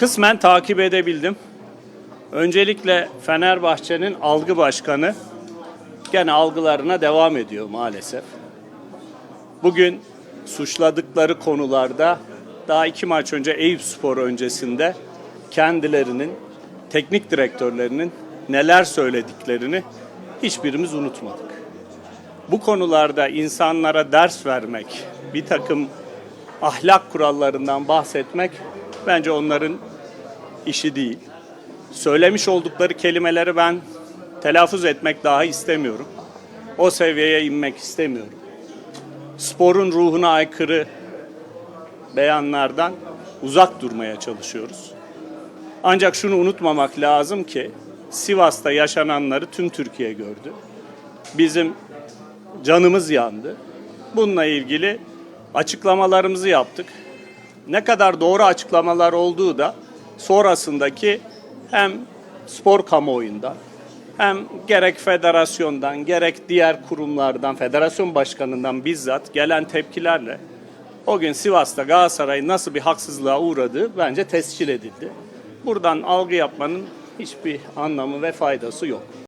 Kısmen takip edebildim. Öncelikle Fenerbahçe'nin algı başkanı gene algılarına devam ediyor maalesef. Bugün suçladıkları konularda daha iki maç önce Eyüp Spor öncesinde kendilerinin, teknik direktörlerinin neler söylediklerini hiçbirimiz unutmadık. Bu konularda insanlara ders vermek, bir takım ahlak kurallarından bahsetmek bence onların işi değil. Söylemiş oldukları kelimeleri ben telaffuz etmek daha istemiyorum. O seviyeye inmek istemiyorum. Sporun ruhuna aykırı beyanlardan uzak durmaya çalışıyoruz. Ancak şunu unutmamak lazım ki Sivas'ta yaşananları tüm Türkiye gördü. Bizim canımız yandı. Bununla ilgili açıklamalarımızı yaptık. Ne kadar doğru açıklamalar olduğu da sonrasındaki hem spor kamuoyundan hem gerek federasyondan gerek diğer kurumlardan, federasyon başkanından bizzat gelen tepkilerle o gün Sivas'ta Galatasaray'ın nasıl bir haksızlığa uğradığı bence tescil edildi. Buradan algı yapmanın hiçbir anlamı ve faydası yok.